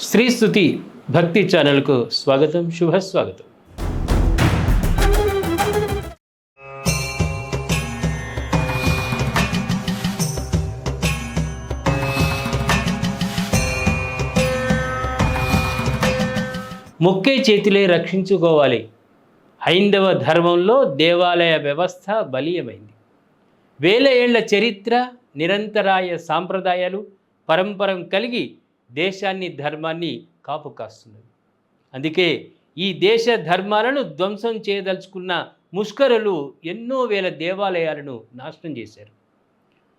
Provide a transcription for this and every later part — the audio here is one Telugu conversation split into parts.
శ్రీస్తుతి భక్తి ఛానల్కు స్వాగతం శుభ స్వాగతం మొక్కే చేతిలే రక్షించుకోవాలి. హైందవ ధర్మంలో దేవాలయ వ్యవస్థ బలీయమైంది. వేల ఏళ్ళ చరిత్ర నిరంతరాయ సాంప్రదాయాలు పరంపరం కలిగి దేశాన్ని ధర్మాన్ని కాపు కాస్తున్నది. అందుకే ఈ దేశ ధర్మాలను ధ్వంసం చేయదలుచుకున్న ముష్కరులు ఎన్నో వేల దేవాలయాలను నాశనం చేశారు.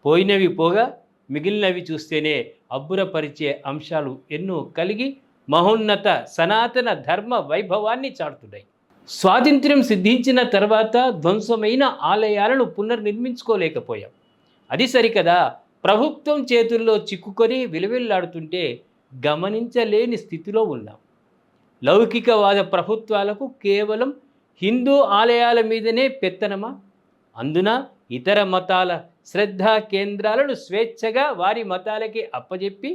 పోయినవి పోగా మిగిలినవి చూస్తేనే అబ్బురపరిచే అంశాలు ఎన్నో కలిగి మహోన్నత సనాతన ధర్మ వైభవాన్ని చాటుతున్నాయి. స్వాతంత్ర్యం సిద్ధించిన తర్వాత ధ్వంసమైన ఆలయాలను పునర్నిర్మించుకోలేకపోయాం. అది సరికదా? ప్రభుత్వం చేతుల్లో చిక్కుకొని విలువెల్లాడుతుంటే గమనించలేని స్థితిలో ఉన్నాం. లౌకికవాద ప్రభుత్వాలకు కేవలం హిందూ ఆలయాల మీదనే పెత్తనమా? అందున ఇతర మతాల శ్రద్ధా కేంద్రాలను స్వేచ్ఛగా వారి మతాలకి అప్పజెప్పి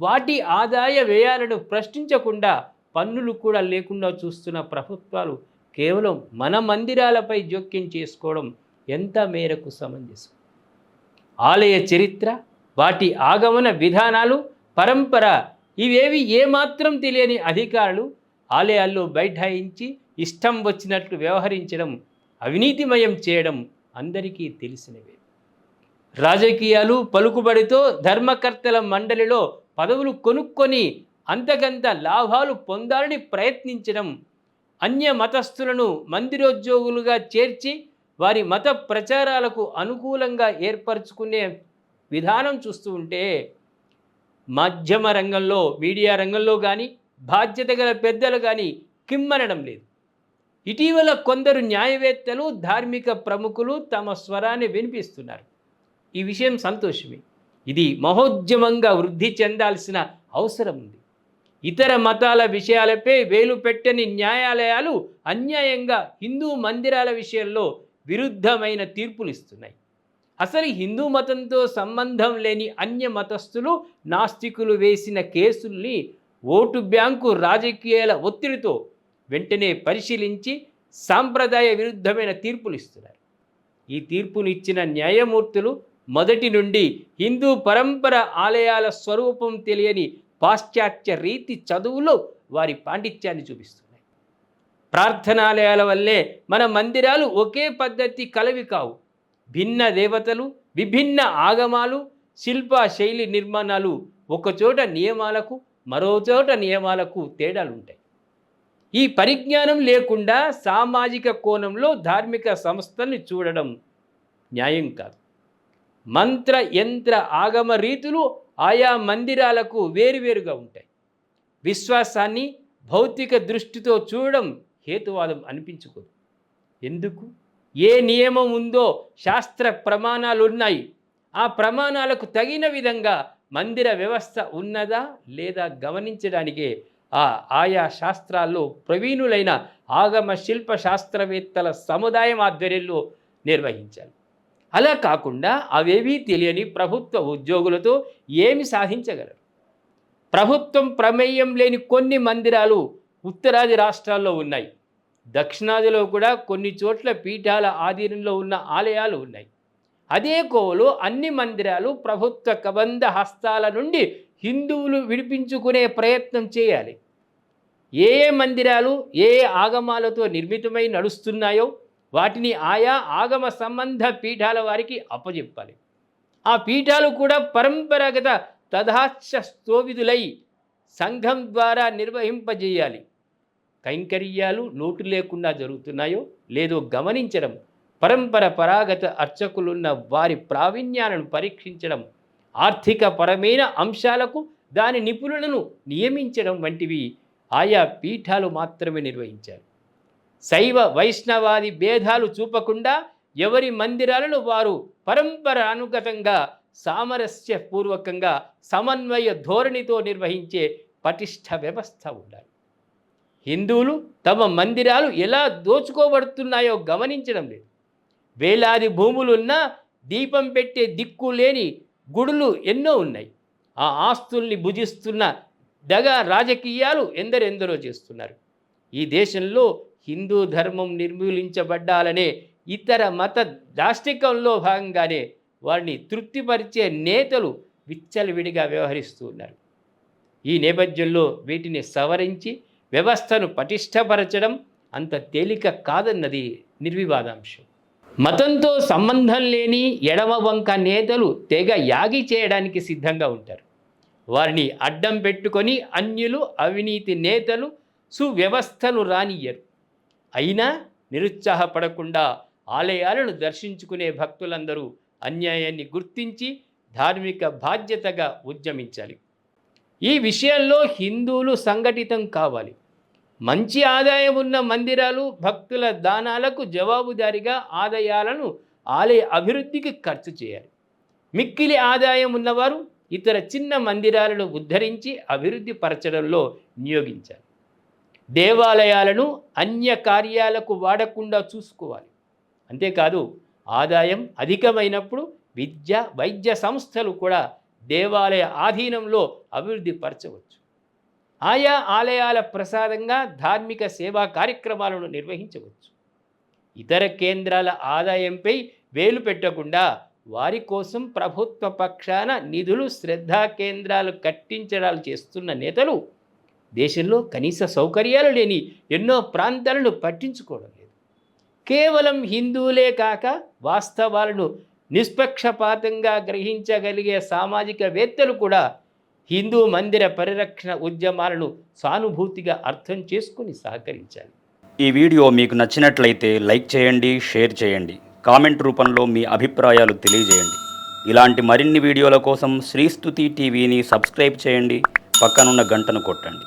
వాటి ఆదాయ వ్యయాలను ప్రశ్నించకుండా పన్నులు కూడా లేకుండా చూస్తున్న ప్రభుత్వాలు కేవలం మన మందిరాలపై జోక్యం చేసుకోవడం ఎంత మేరకు సమంజసం? ఆలయ చరిత్ర వాటి ఆగమన విధానాలు పరంపర ఇవేవి ఏమాత్రం తెలియని అధికారులు ఆలయాల్లో బైఠాయించి ఇష్టం వచ్చినట్లు వ్యవహరించడం అవినీతిమయం చేయడం అందరికీ తెలిసినవే. రాజకీయాలు పలుకుబడితో ధర్మకర్తల మండలిలో పదవులు కొనుక్కొని అంతకంత లాభాలు పొందాలని ప్రయత్నించడం అన్య మతస్థులను మందిరోద్యోగులుగా చేర్చి వారి మత ప్రచారాలకు అనుకూలంగా ఏర్పరచుకునే విధానం చూస్తూ ఉంటే మాధ్యమ రంగంలో మీడియా రంగంలో కానీ బాధ్యత గల పెద్దలు కానీ కిమ్మనడం లేదు. ఇటీవల కొందరు న్యాయవేత్తలు ధార్మిక ప్రముఖులు తమ స్వరాన్ని వినిపిస్తున్నారు. ఈ విషయం సంతోషమే. ఇది మహోద్యమంగా వృద్ధి చెందాల్సిన అవసరం ఉంది. ఇతర మతాల విషయాలపై వేలు పెట్టని న్యాయాలయాలు అన్యాయంగా హిందూ మందిరాల విషయంలో విరుద్ధమైన తీర్పులు ఇస్తున్నాయి అసలు హిందూ మతంతో సంబంధం లేని అన్య మతస్థులు నాస్తికులు వేసిన కేసుల్ని ఓటు బ్యాంకు రాజకీయాల ఒత్తిడితో వెంటనే పరిశీలించి సాంప్రదాయ విరుద్ధమైన తీర్పులు ఇస్తున్నారు ఈ తీర్పును ఇచ్చిన న్యాయమూర్తులు మొదటి నుండి హిందూ పరంపర ఆలయాల స్వరూపం తెలియని పాశ్చాత్య రీతి చదువులో వారి పాండిత్యాన్ని చూపిస్తుంది ప్రార్థనాలయాల వల్లే మన మందిరాలు ఒకే పద్ధతి కలవి కావు. భిన్న దేవతలు విభిన్న ఆగమాలు శిల్ప శైలి నిర్మాణాలు ఒకచోట నియమాలకు మరోచోట నియమాలకు తేడాలు ఉంటాయి ఈ పరిజ్ఞానం లేకుండా సామాజిక కోణంలో ధార్మిక సంస్థల్ని చూడడం న్యాయం కాదు. మంత్ర యంత్ర ఆగమ రీతులు ఆయా మందిరాలకు వేరువేరుగా ఉంటాయి. విశ్వాసాన్ని భౌతిక దృష్టితో చూడడం హేతువాదం అనిపించుకోదు. ఎందుకు? ఏ నియమం ఉందో శాస్త్ర ప్రమాణాలు ఉన్నాయి. ఆ ప్రమాణాలకు తగిన విధంగా మందిర వ్యవస్థ ఉన్నదా లేదా గమనించడానికే ఆ ఆయా శాస్త్రాల్లో ప్రవీణులైన ఆగమ శిల్ప శాస్త్రవేత్తల సముదాయం ఆధ్వర్యంలో నిర్వహించాలి అలా కాకుండా అవేవీ తెలియని ప్రభుత్వ ఉద్యోగులతో ఏమి సాధించగలరు? ప్రభుత్వం ప్రమేయం లేని కొన్ని మందిరాలు ఉత్తరాది రాష్ట్రాల్లో ఉన్నాయి. దక్షిణాదిలో కూడా కొన్ని చోట్ల పీఠాల ఆధీనంలో ఉన్న ఆలయాలు ఉన్నాయి. అదే కోవలో అన్ని మందిరాలు ప్రభుత్వ కబంధ హస్తాల నుండి హిందువులు విడిపించుకునే ప్రయత్నం చేయాలి. ఏ ఏ మందిరాలు ఏ ఏ ఆగమాలతో నిర్మితమై నడుస్తున్నాయో వాటిని ఆయా ఆగమ సంబంధ పీఠాల వారికి అప్పజెప్పాలి. ఆ పీఠాలు కూడా పరంపరాగత తథాచ స్తోవిధులై సంఘం ద్వారా నిర్వహింపజేయాలి. కైంకర్యాలు లోటు లేకుండా జరుగుతున్నాయో లేదో గమనించడం పరంపర పరాగత అర్చకులున్న వారి ప్రావీణ్యాలను పరీక్షించడం ఆర్థిక పరమైన అంశాలకు దాని నిపుణులను నియమించడం వంటివి ఆయా పీఠాలు మాత్రమే నిర్వహించారు. శైవ వైష్ణవాది భేదాలు చూపకుండా ఎవరి మందిరాలను వారు పరంపరానుగతంగా సామరస్యపూర్వకంగా సమన్వయ ధోరణితో నిర్వహించే పటిష్ట వ్యవస్థ ఉండాలి. హిందువులు తమ మందిరాలు ఎలా దోచుకోబడుతున్నాయో గమనించడం లేదు. వేలాది భూములున్నా దీపం పెట్టే దిక్కు లేని గుడులు ఎన్నో ఉన్నాయి. ఆ ఆస్తుల్ని భుజిస్తున్న దగా రాజకీయాలు ఎందరెందరో చేస్తున్నారు. ఈ దేశంలో హిందూ ధర్మం నిర్మూలించబడ్డాలనే ఇతర మత దాష్టికంలో భాగంగానే వారిని తృప్తిపరిచే నేతలు విచ్చలవిడిగా వ్యవహరిస్తూ ఉన్నారు. ఈ నేపథ్యంలో వీటిని సవరించి వ్యవస్థను పటిష్టపరచడం అంత తేలిక కాదన్నది నిర్వివాదాంశం. మతంతో సంబంధం లేని ఎడమ వంక నేతలు తెగ యాగి చేయడానికి సిద్ధంగా ఉంటారు. వారిని అడ్డం పెట్టుకొని అన్యులు అవినీతి నేతలు సువ్యవస్థను రానియ్యరు. అయినా నిరుత్సాహపడకుండా ఆలయాలను దర్శించుకునే భక్తులందరూ అన్యాయాన్ని గుర్తించి ధార్మిక బాధ్యతగా ఉద్యమించాలి. ఈ విషయంలో హిందువులు సంఘటితం కావాలి. మంచి ఆదాయం ఉన్న మందిరాలు భక్తుల దానాలకు జవాబుదారిగా ఆదాయాలను ఆలయ అభివృద్ధికి ఖర్చు చేయాలి. మిక్కిలి ఆదాయం ఉన్నవారు ఇతర చిన్న మందిరాలను ఉద్ధరించి అభివృద్ధి పరచడంలో నియోగించాలి. దేవాలయాలను అన్య కార్యాలకు వాడకుండా చూసుకోవాలి. అంతేకాదు ఆదాయం అధికమైనప్పుడు విద్య వైద్య సంస్థలు కూడా దేవాలయ ఆధీనంలో అభివృద్ధి పరచవచ్చు. ఆయా ఆలయాల ప్రసాదంగా ధార్మిక సేవా కార్యక్రమాలను నిర్వహించవచ్చు. ఇతర కేంద్రాల ఆదాయంపై వేలు పెట్టకుండా వారి కోసం ప్రభుత్వ పక్షాన నిధులు శ్రద్ధా కేంద్రాలు కట్టించడాలు చేస్తున్న నేతలు దేశంలో కనీస సౌకర్యాలు లేని ఎన్నో ప్రాంతాలను పట్టించుకోవడం లేదు. కేవలం హిందువులే కాక వాస్తవాలను నిష్పక్షపాతంగా గ్రహించగలిగే సామాజికవేత్తలు కూడా హిందూ మందిర పరిరక్షణ ఉద్యమాలను సానుభూతిగా అర్థం చేసుకుని సహకరించాలి. ఈ వీడియో మీకు నచ్చినట్లయితే లైక్ చేయండి షేర్ చేయండి. కామెంట్ రూపంలో మీ అభిప్రాయాలు తెలియజేయండి. ఇలాంటి మరిన్ని వీడియోల కోసం శ్రీస్తుతి టీవీని సబ్స్క్రైబ్ చేయండి. పక్కనున్న గంటను కొట్టండి.